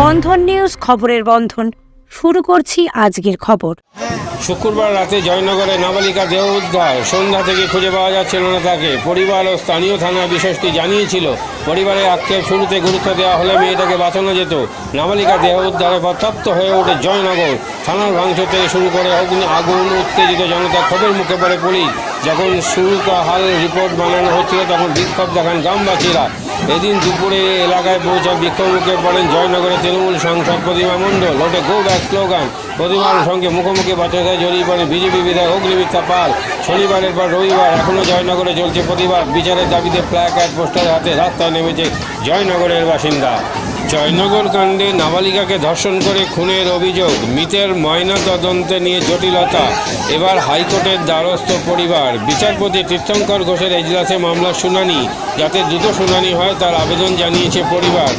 বন্ধন news খবরের বন্ধন। শুরু করছি আজকের খবর। শুক্রবার রাতে জয়নগরে নাবালিকা দেহ উদ্ধার সন্ধ্যা থেকে খুঁজে পাওয়া যাচ্ছিল না তাকে পরিবার ও স্থানীয় থানা বিষয়টি জানিয়েছিল। পরিবারের আক্ষেপ শুরুতে গুরুত্ব দেওয়া হলে মেয়েটাকে বাঁচানো যেত। নাবালিকা দেহ উদ্ধারে পর্যাপ্ত হয়ে ওঠে জয়নগর। থানার ভাঙচুর থেকে শুরু করে অগ্নি আগুন, উত্তেজিত জনতা ক্ষোভের মুখে পড়ে পুলিশ। যখন শুরু হাল রিপোর্ট বানানো হচ্ছিল, তখন বিক্ষোভ দেখান গ্রামবাসীরা। এদিন দুপুরে এলাকায় পৌঁছে বিক্ষোভ মুখে পড়েন জয়নগরের তৃণমূল সাংসদ প্রতিমা মণ্ডল। ওটা গো ব্যাক স্লোগান, প্রতিমার সঙ্গে মুখোমুখি বাচ্চাদের জড়িয়ে পড়ে বিজেপি বিধায়ক অগ্নিমিত্রা পাল। শনিবারের পর রবিবার এখনও জয়নগরে চলছে প্রতিবাদ। বিচারের দাবিতে প্ল্যাক অ্যাড পোস্টার হাতে রাস্তায় নেমেছে জয়নগরের বাসিন্দা। জয়নগর কাণ্ডে নাবালিকাকে ধর্ষণ করে খুনের অভিযোগ। মৃতের ময়না তদন্তে নিয়ে জটিলতা। এবার হাইকোর্টের দ্বারস্থ পরিবার। বিচারপতি তীর্থঙ্কর ঘোষের এজলাসে মামলার শুনানি। যাতে দ্রুত শুনানি হয় তার আবেদন জানিয়েছে পরিবার।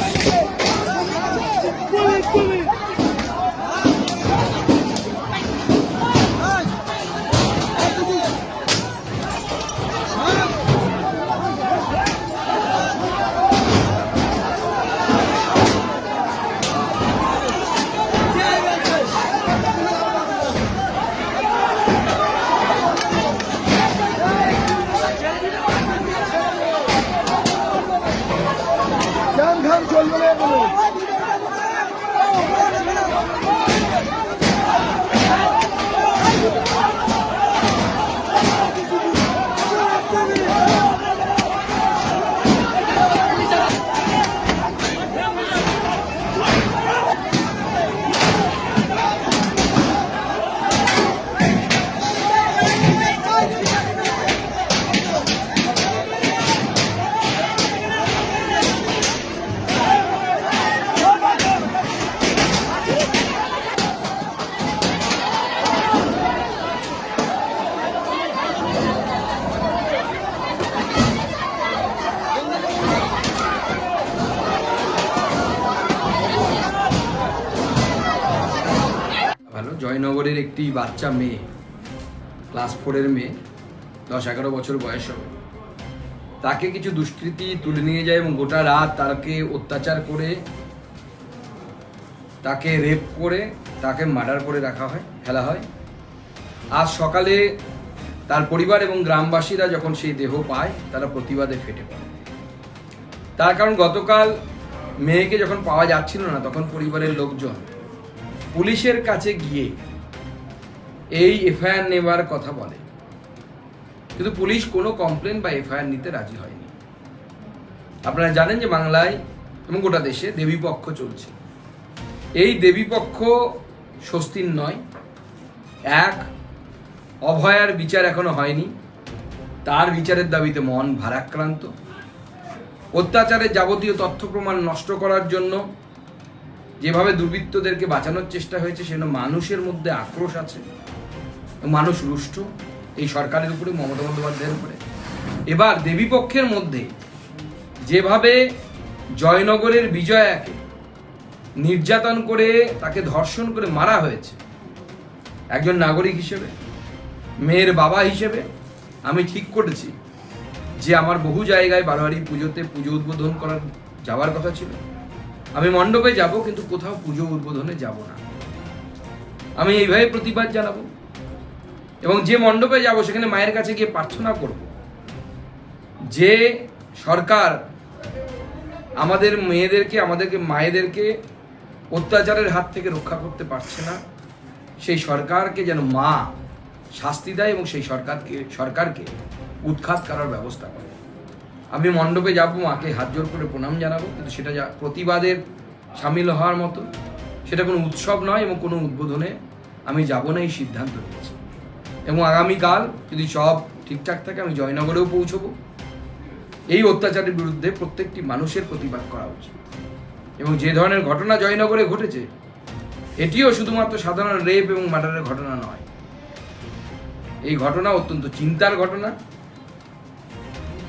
একটি বাচ্চা মেয়ে ক্লাস ফোরের মেয়ে, দশ এগারো বছর বয়স হবে। তাকে কিছু দুষ্কৃতী তুলে নিয়ে যায় এবং গোটা রাত তাকে অত্যাচার করে, তাকে রেপ করে, তাকে মার্ডার করে রাখা হয়, ফেলা হয়। আজ সকালে তার পরিবার এবং গ্রামবাসীরা যখন সেই দেহ পায়, তারা প্রতিবাদে ফেটে পড়ে। তার কারণ গতকাল মেয়েকে যখন পাওয়া যাচ্ছিল না, তখন পরিবারের লোকজন পুলিশের কাছে গিয়ে এই এফআইআর নেবার কথা বলে। কিন্তু পুলিশ কোনো কমপ্লেন বা এফআইআর নিতে রাজি হয়নি। আপনারা জানেন যে বাংলায় এবং গোটা দেশে দেবীপক্ষ চলছে। এই দেবীপক্ষ স্বস্তির নয়। এক, অভয়ার বিচার এখনও হয়নি। তার বিচারের দাবিতে মন ভারাক্রান্ত। অত্যাচারের যাবতীয় তথ্য প্রমাণ নষ্ট করার জন্য যেভাবে দুর্বৃত্তদেরকে বাঁচানোর চেষ্টা হয়েছে সেজন্য মানুষের মধ্যে আক্রোশ আছে। মানুষ রুষ্ট এই সরকারের উপরে, মমতা বন্দ্যোপাধ্যায়ের উপরে। এবার দেবীপক্ষের মধ্যে যেভাবে জয়নগরের বিজয়াকে নির্যাতন করে তাকে ধর্ষণ করে মারা হয়েছে, একজন নাগরিক হিসেবে, মেয়ের বাবা হিসেবে, আমি ঠিক করেছি যে আমার বহু জায়গায় বারোয়ারি পুজোতে পুজো উদ্বোধন করার যাওয়ার কথা ছিল। আমি মণ্ডপে যাব, কিন্তু কোথাও পুজো উদ্বোধনে যাব না। আমি এইভাবে প্রতিবাদ জানাব। এবং যে মণ্ডপে যাব সেখানে মায়ের কাছে গিয়ে প্রার্থনা করব। যে সরকার আমাদের মেয়েদেরকে, আমাদেরকে মায়েদেরকে অত্যাচারের হাত থেকে রক্ষা করতে পারছে না, সেই সরকারকে যেন মা শাস্তি দেয় এবং সেই সরকারকে সরকারকে উৎখাত করার ব্যবস্থা করে। আমি মণ্ডপে যাব, মাকে হাত জোর করে প্রণাম জানাব, কিন্তু সেটা যা প্রতিবাদের সামিল হওয়ার মতো সেটা কোনো উৎসব নয় এবং কোনো উদ্বোধনে আমি যাব না, এই সিদ্ধান্ত নিয়েছি। এবং আগামীকাল যদি সব ঠিকঠাক থাকে, আমি জয়নগরেও পৌঁছবো। এই অত্যাচারের বিরুদ্ধে প্রত্যেকটি মানুষের প্রতিবাদ করা উচিত। এবং যে ধরনের ঘটনা জয়নগরে ঘটেছে, এটিও শুধুমাত্র সাধারণ রেপ এবং মার্ডারের ঘটনা নয়। এই ঘটনা অত্যন্ত চিন্তার ঘটনা,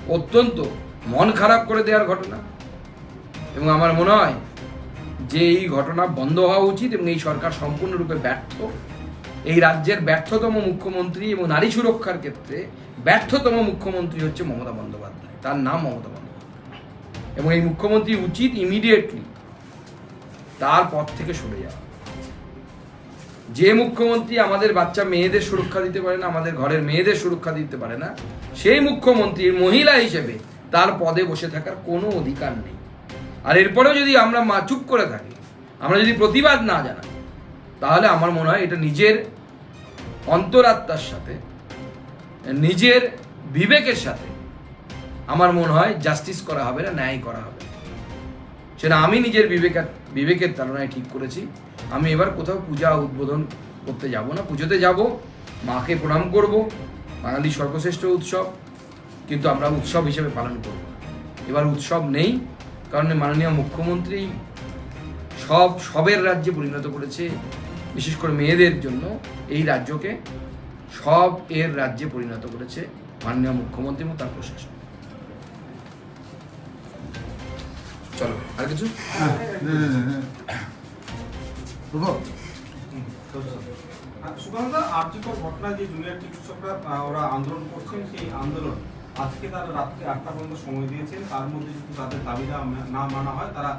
অত্যন্ত মন খারাপ করে দেওয়ার ঘটনা। এবং আমার মনে হয় যে এই ঘটনা বন্ধ হওয়া উচিত এবং এই সরকার সম্পূর্ণরূপে ব্যর্থ। এই রাজ্যের ব্যর্থতম মুখ্যমন্ত্রী এবং নারী সুরক্ষার ক্ষেত্রে ব্যর্থতম মুখ্যমন্ত্রী হচ্ছে মমতা বন্দ্যোপাধ্যায়। তার নাম মমতা বন্দ্যোপাধ্যায়। এবং এই মুখ্যমন্ত্রী উচিত ইমিডিয়েটলি তার পথ থেকে সরে যাওয়া। যে মুখ্যমন্ত্রী আমাদের বাচ্চা মেয়েদের সুরক্ষা দিতে পারে না, আমাদের ঘরের মেয়েদের সুরক্ষা দিতে পারে না, সেই মুখ্যমন্ত্রীর মহিলা হিসেবে তার পদে বসে থাকার কোনো অধিকার নেই। আর এরপরেও যদি আমরা চুপ করে থাকি, আমরা যদি প্রতিবাদ না জানাই তাহলে আমার মনে হয় এটা নিজের অন্তরাত্মার সাথে, নিজের বিবেকের সাথে আমার মনে হয় জাস্টিস করা হবে না, ন্যায় করা হবে। সেটা আমি নিজের বিবেকের বিবেকের তাড়নায় ঠিক করেছি। আমি এবার কোথাও পূজা উদ্বোধন করতে যাব না। পুজোতে যাব, মাকে প্রণাম করব বাঙালির সর্বশ্রেষ্ঠ উৎসব, কিন্তু আমরা উৎসব হিসেবে পালন করব। এবার উৎসব নেই, কারণ মাননীয় মুখ্যমন্ত্রী সব সবের রাজ্যে পরিণত করেছে। বিশেষ করে মেয়েদের জন্য এই রাজ্যকে সব এর রাজ্যে পরিণত করেছে মাননীয় মুখ্যমন্ত্রী এবং তার প্রশাসন। চলো আর কিছু? সুকান্ত আর্যিকর ঘটনা যে জুনিয়র চিকিৎসকরা ওরা আন্দোলন করছেন সেই আন্দোলন আজকে তারা রাত্রে আটটা পর্যন্ত সময় দিয়েছেন। তার মধ্যে যদি তাদের দাবিটা না মানা হয় তারা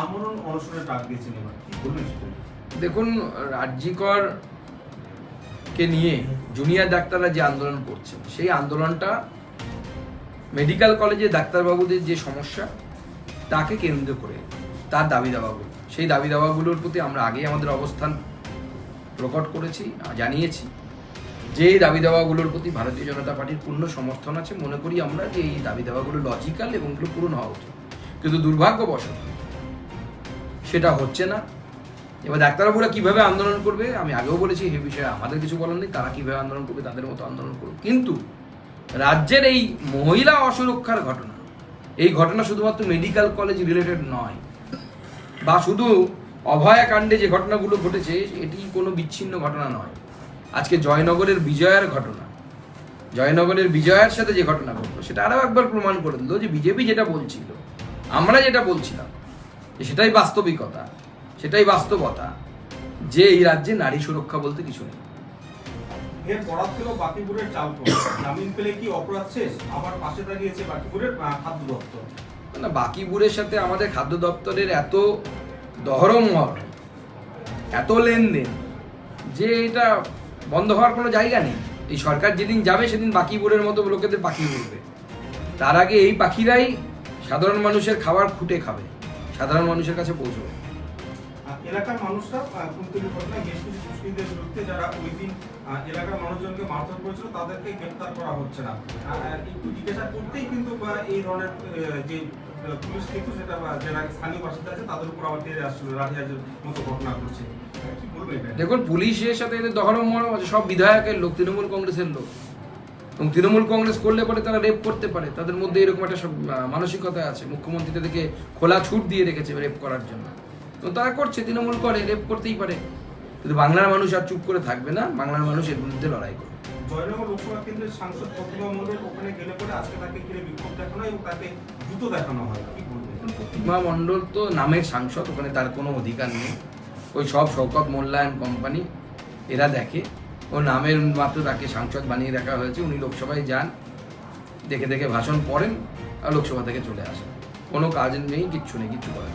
আমরণ অনশনের ডাক দিয়েছেন এবার। কি বলবেন? দেখুন, রাজ্যিকর কে নিয়ে জুনিয়র ডাক্তাররা যে আন্দোলন করছেন, সেই আন্দোলনটা মেডিকেল কলেজে ডাক্তারবাবুদের যে সমস্যা, তাকে কেন্দ্র করে তার দাবি দাবাগুলো সেই দাবি দাবাগুলোর প্রতি আমরা আগেই আমাদের অবস্থান প্রকট করেছি জানিয়েছি। যে এই দাবি দাবাগুলোর প্রতি ভারতীয় জনতা পার্টির পূর্ণ সমর্থন আছে, মনে করি আমরা যে এই দাবি দাবাগুলো লজিক্যাল এবং এগুলো পূরণ হওয়া উচিত। কিন্তু দুর্ভাগ্যবশত সেটা হচ্ছে না। এবার ডাক্তারবাবুরা কীভাবে আন্দোলন করবে? আমি আগেও বলেছি এই বিষয়ে আমাদের কিছু বলার নেই। তারা কীভাবে আন্দোলন করবে, তাদের মতো আন্দোলন করবে কিন্তু রাজ্যের এই মহিলা অসুরক্ষার ঘটনা, এই ঘটনা শুধুমাত্র মেডিকেল কলেজ রিলেটেড নয়, বা শুধু অভয়াকাণ্ডে যে ঘটনাগুলো ঘটেছে, এটি কোনো বিচ্ছিন্ন ঘটনা নয়। আজকে জয়নগরের বিজয়ের ঘটনা, জয়নগরের বিজয়ের সাথে যে ঘটনা ঘটলো, সেটা আরও একবার প্রমাণ করে দিল যে বিজেপি যেটা বলছিল, আমরা যেটা বলছিলাম সেটাই বাস্তবিকতা। সেটাই বাস্তবতা। যে এই রাজ্যে নারী সুরক্ষা বলতে কিছু নেই। এর বরাদ ছিল বাকিপুরের চাল জামিন পেলে কি অপরাধ শেষ? আবার পাশে দাঁড়িয়েছে বাকিপুরের খাদ্য দপ্তর। না বাকিপুরের সাথে আমাদের খাদ্য দপ্তরের এত দহরমহর এত লেনদেন যে এটা বন্ধ হওয়ার কোনো জায়গা নেই। এই সরকার যেদিন যাবে সেদিন বাকিপুরের মতো লোকেদের পাখি উড়বে তার আগে এই পাখিরাই সাধারণ মানুষের খাবার খুঁটে খাবে সাধারণ মানুষের কাছে পৌঁছবে। এলাকার মানুষরা আহ, কুলতলি ঘটনায় বেশ কিছু দুষ্কৃতীদের বিরুদ্ধে যারা ওই দিন এলাকার মানুষজনকে মারধর করেছিল তাদেরকে গ্রেপ্তার করা হচ্ছে না। একটু জিজ্ঞাসা করতেই কিন্তু এই ধরনের যে পুলিশ কিন্তু সেটা যারা স্থানীয় বাসিন্দা আছে তাদের উপর আবার তেড়ে আসছিল লাঠিয়ার্জের মতো ঘটনা ঘটছে। দেখুন পুলিশের সাথে এদের দহরমহর আছে সব বিধায়কের লোক তৃণমূল কংগ্রেসের লোক। এবং তৃণমূল কংগ্রেস করলে পরে তারা রেপ করতে পারে তাদের মধ্যে এরকম একটা সব, মানসিকতা আছে। মুখ্যমন্ত্রী তাদেরকে খোলা ছুট দিয়ে রেখেছে রেপ করার জন্য। তো তারা করছে তৃণমূল করে রেপ করতেই পারে। কিন্তু বাংলার মানুষ আর চুপ করে থাকবে না বাংলার মানুষ এর বিরুদ্ধে লড়াই করবে। জয়নগর লোকসভা কেন্দ্রের সাংসদ প্রতিমা মণ্ডল ওখানে গেলে পরে আজকে তাকে ঘিরে বিক্ষোভ দেখানো এবং তাকে জুতো দেখানো হয়। প্রতিমা মণ্ডল তো নামের সাংসদ ওখানে তার কোনো অধিকার নেই। ওই সব শওকত মোল্লায়ন কোম্পানি এরা দেখে। ও নামের মাত্র তাকে সাংসদ বানিয়ে রাখা হয়েছে উনি লোকসভায় যান দেখে দেখে ভাষণ পড়েন আর লোকসভা থেকে চলে আসেন। কোনো কাজ নেই কিচ্ছু নেই কিচ্ছু করেন